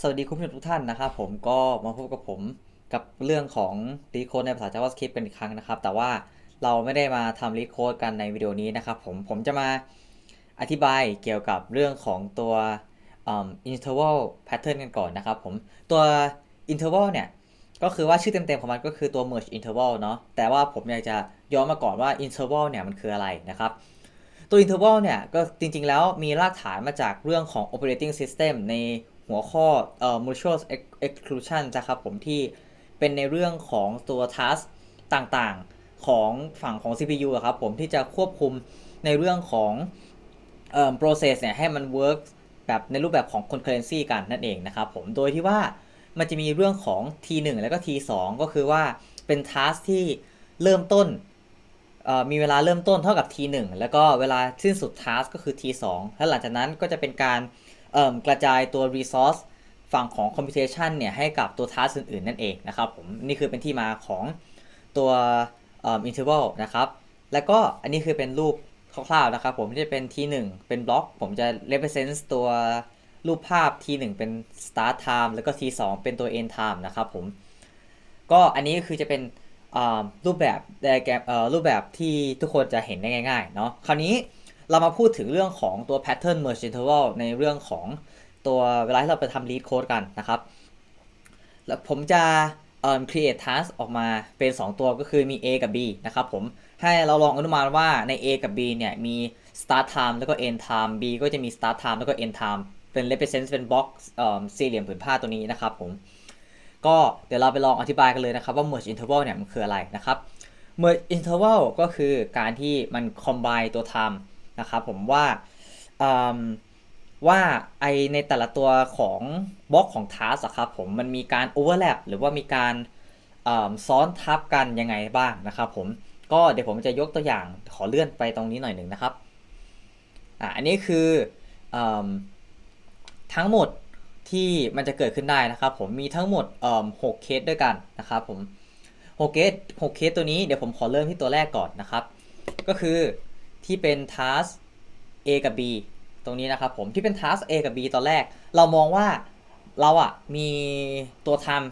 สวัสดีคุณผู้ชมทุกท่านนะครับผมก็มาพบกับผมกับเรื่องของ Lead Code ในภาษา JavaScript เป็นอีกครั้งนะครับ แต่ว่าเราไม่ได้มาทำ Lead Code กันในวิดีโอนี้นะครับผมผมจะมาอธิบายเกี่ยวกับเรื่องของตัวอืม interval pattern กันก่อนนะครับผมตัว interval เนี่ย ก็คือว่าชื่อเต็มๆของมันก็คือตัว merge interval เนาะแต่ว่าผมอยากจะย้อนมาก่อนว่า interval เนี่ยมันคืออะไรนะครับตัว interval เนี่ยก็จริงๆแล้วมีรากฐานมาจากเรื่องของ operating system ใน หัวข้อเอ่อ mutual exclusion นะครับผมที่เป็นในเรื่องของตัว task ต่างๆของฝั่งของ CPU อะครับผมที่จะควบคุมในเรื่องของเอ่อ process เนี่ยให้มัน work แบบในรูปแบบของ concurrency กันนั่นเองนะครับผมโดยที่ว่ามันจะมีเรื่องของ T1 แล้วก็ T2 ก็คือว่าเป็น task ที่เริ่มต้นมีเวลาเริ่มต้นเท่ากับ T1 แล้วก็เวลาสิ้นสุด task ก็คือ T2 แล้วหลังจากนั้นก็จะเป็นการ กระจายตัว resource ฝั่งของ computation เนี่ยให้กับตัว task อื่นๆ นั่นเองนะครับผมนี่คือเป็นที่มาของตัวอิ่ม interval นะครับ แล้วก็อันนี้คือเป็นรูปคร่าวๆนะครับผมที่จะเป็น T1 เป็นบล็อก ผมจะ represent ตัวรูปภาพ T1 เป็น start time แล้วก็ T2 เป็นตัว end time นะครับผม ก็อันนี้ก็คือจะเป็นรูปแบบแกรมรูปแบบที่ทุกคนจะเห็นได้ง่ายๆเนาะคราวนี้ เรามาพูดถึงเรื่องของตัว pattern merge interval ในเรื่องของตัวเวลาที่เราไปทำ lead code กันนะครับ แล้วผมจะเอ่อ create task ออกมาเป็น 2 ตัวก็คือมี A กับ B นะครับผม ให้เราลองอนุมานว่าใน A กับ B เนี่ยมี start time แล้วก็ end time B ก็จะมี start time แล้วก็ end time เป็น represent เป็น box สี่เหลี่ยมผืนผ้าตัวนี้นะครับผม ก็เดี๋ยวเราไปลองอธิบายกันเลยนะครับว่า merge interval เนี่ยมันคืออะไรนะครับ merge interval ก็คือการที่มัน combine ตัว time นะครับผมว่าว่าไอในแต่ละตัวของบล็อกของ task อะครับผมมันมีการ overlap หรือว่ามีการซ้อนทับกันยังไงบ้างนะครับผมก็เดี๋ยวผมจะยกตัวอย่างขอเลื่อนไปตรงนี้หน่อยหนึ่งนะครับอะอันนี้คืออทั้งหมดที่มันจะเกิดขึ้นได้นะครับผมมีทั้งหมดหกเคสด้วยกันนะครับผมหกเคสหกเคสตัวนี้เดี๋ยวผมขอเริ่มที่ตัวแรกก่อนนะครับ ก็คือ ที่เป็น task A กับ B ตรงนี้นะครับผมที่เป็น task A กับ B ตอนแรก เรามองว่าเราอะมีตัว time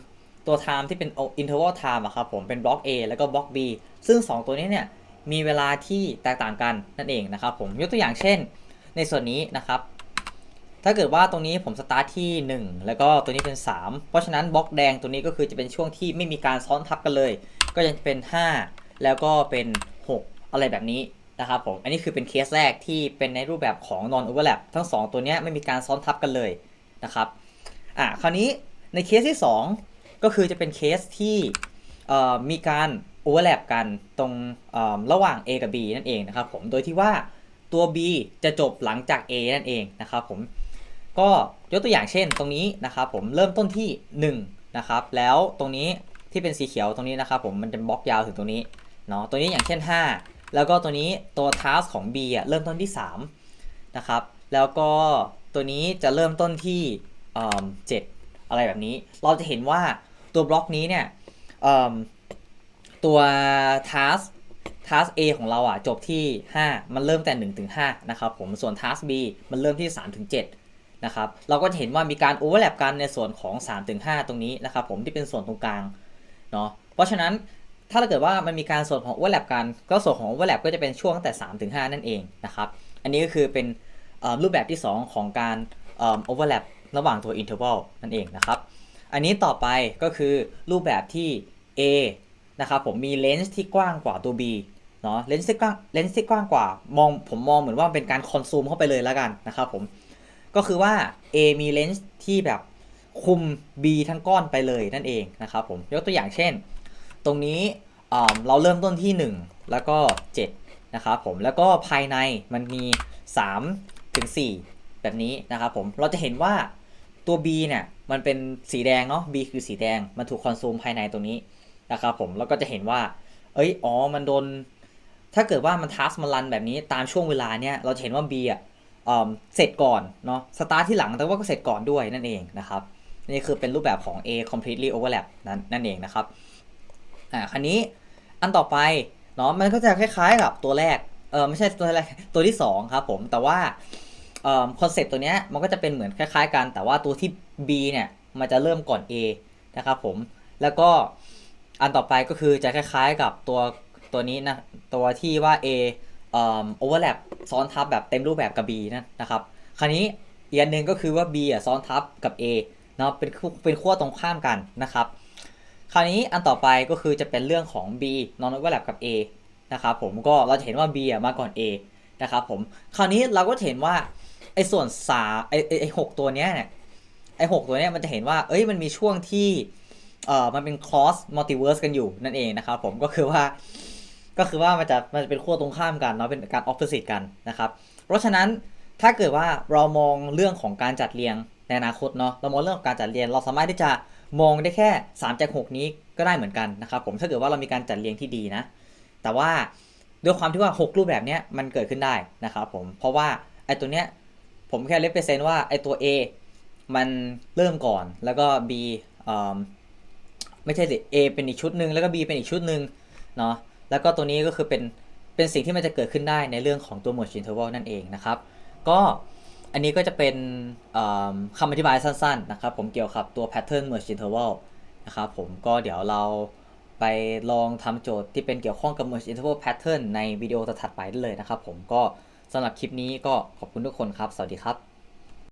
ตัว time ที่เป็น interval time อะครับผมเป็นบล็อก A แล้วก็บล็อก B ซึ่ง 2 ตัวนี้เนี่ยมีเวลาที่แตกต่างกันนั่นเองนะครับผมยกตัวอย่างเช่น ในส่วนนี้นะครับ ถ้าเกิดว่าตรงนี้ผมสตาร์ทที่ 1 แล้วก็ตัวนี้เป็น 3 เพราะฉะนั้นบล็อกแดงตัวนี้ก็คือจะเป็นช่วงที่ไม่มีการซ้อนทับกันเลย ก็ยังเป็น 5 แล้วก็เป็น 6 อะไรแบบนี้ นะครับผม อันนี้คือเป็นเคสแรกที่เป็นในรูปแบบของ non overlap ทั้ง 2 ตัวนี้ไม่มีการซ้อนทับกันเลยนะครับ อะคราวนี้ในเคสที่ 2 ก็คือจะเป็นเคสที่มีการ overlap กันตรงระหว่าง A กับ B นั่นเองนะครับผม โดยที่ว่าตัว B จะจบหลังจาก A นั่นเองนะครับผม ก็ยกตัวอย่างเช่นตรงนี้นะครับผมเริ่มต้นที่ 1 นะครับ แล้วตรงนี้ที่เป็นสีเขียวตรงนี้นะครับผมมันจะบล็อกยาวถึงตรงนี้เนาะตัวนี้อย่างเช่น 5 แล้วก็ตัวนี้ตัว task ของ B อะเริ่มต้นที่ 3 นะครับ แล้วก็ตัวนี้จะเริ่มต้นที่เอ่อ7อะไรแบบนี้ เราจะเห็นว่าตัวบล็อกนี้เนี่ยเออตัว task task A ของเราอะจบที่ 5 มันเริ่มแต่1ถึง5นะครับผมส่วน task B มันเริ่มที่3ถึง7นะครับเราก็จะเห็นว่ามีการโอเวอร์แลปกันในส่วนของ3-5ตรงนี้นะครับผมที่เป็นส่วนตรงกลางเนาะเพราะฉะนั้น ถ้าเกิดว่ามันมีการส่วนของโอเวอร์แลปกัน ก็ส่วนของโอเวอร์แลปก็จะเป็นช่วงตั้งแต่3ถึง5นั่นเองนะครับ อันนี้ก็คือเป็นรูปแบบที่ 2 ของการโอเวอร์แลประหว่างตัว interval นั่นเองนะครับ อันนี้ต่อไปก็คือรูปแบบที่ A นะครับผมมีเลนส์ที่กว้างกว่าตัว B เนาะเลนส์ที่กว้างเลนส์ที่กว้างกว่ามองผมมองเหมือนว่าเป็นการคอนซูมเข้าไปเลยแล้วกันนะครับผมก็คือว่า A มีเลนส์ที่แบบคุม B ทั้งก้อนไปเลยนั่นเองนะครับผมยกตัวอย่างเช่น ตรงนี้เราเริ่มต้นที่ 1 แล้วก็7นะครับผมแล้วก็ภายในมันมี 3 ถึง 4 แบบนี้นะครับผมเราจะเห็นว่าตัว B เนี่ยมันเป็นสีแดงเนาะ B คือสีแดงมันถูกคอนซูมภายในตรงนี้นะครับผมแล้วก็จะเห็นว่า เอ้ยอ๋อมันโดน ถ้าเกิดว่ามันทัสมันรันแบบนี้ตามช่วงเวลาเนี่ยเราจะเห็นว่า B อะเอ่อเสร็จก่อนเนาะสตาร์ทที่หลังแต่ว่าก็เสร็จก่อนด้วยนั่นเองนะครับนี่คือเป็นรูปแบบของ A completely overlap นั่นนั่นเองนะครับ อ่าคราวนี้อันต่อไปเนาะมันก็จะคล้ายๆกับตัวแรกเออไม่ใช่ตัวแรกตัวที่2ครับผมแต่ว่าคอนเซปต์ตัวเนี้ยมันก็จะเป็นเหมือนคล้าย ๆ กัน แต่ว่าตัวที่ B เนี่ยมันจะเริ่มก่อน A นะครับผมแล้วก็อันต่อไปก็คือจะคล้าย ๆ กับตัวตัวนี้นะตัวที่ว่า A เอ่อ overlap ซ้อนทับแบบเต็มรูปแบบกับ B นะนะครับคราวนี้อีกอันหนึ่งก็คือว่า B อะซ้อนทับกับ A เนาะเป็นเป็นขั้วตรงข้ามกันนะครับ คราวนี้อันต่อไปก็คือจะเป็นเรื่องของ B non overlap กับ A นะครับผมก็เราจะเห็นว่า B อะมาก่อน A นะครับผมคราวนี้เราก็เห็นว่าไอ้ส่วนสาไอ้ไอ้ไอหกตัวเนี้ยเนี่ยไอ้หกตัวเนี้ยมันจะเห็นว่าเอ้ยมันมีช่วงที่เอ่อมันเป็น cross multiverse กันอยู่นั่นเองนะครับผมก็คือว่าก็คือว่ามันจะมันจะเป็นขั้วตรงข้ามกันเนาะเป็นการ opposite กันนะครับเพราะฉะนั้นถ้าเกิดว่าเรามองเรื่องของการจัดเรียงในอนาคตเนาะเรามองเรื่องของการจัดเรียงเราสามารถที่จะ มองได้แค่3จาก6นี้ก็ได้เหมือนกันนะครับผมถ้าเกิดว่าเรามีการจัดเรียงที่ดีนะ แต่ว่าด้วยความที่ว่า 6 รูปแบบนี้มันเกิดขึ้นได้นะครับผมเพราะว่าไอ้ตัวเนี้ยผมแค่เล p เปอร์เซนต์ว่าไอ้ตัว A มันเริ่มก่อนแล้วก็ B เอ่อไม่ใช่สิ A เป็นอีกชุดหนึ่งแล้วก็ B เป็นอีกชุดหนึ่งเนาะแล้วก็ตัวนี้ก็คือเป็นเป็นสิ่งที่มันจะเกิดขึ้นได้ในเรื่องของตัว merge interval นั่นเองนะครับ ก็ อันนี้ก็จะเป็นคำอธิบายสั้นๆนะครับผมเกี่ยวกับตัว pattern merge interval นะครับผมก็เดี๋ยวเราไปลองทำโจทย์ที่เป็นเกี่ยวข้องกับ merge interval pattern ในวิดีโอถัดไปได้เลยนะครับผมก็สำหรับคลิปนี้ก็ขอบคุณทุกคนครับ สวัสดีครับ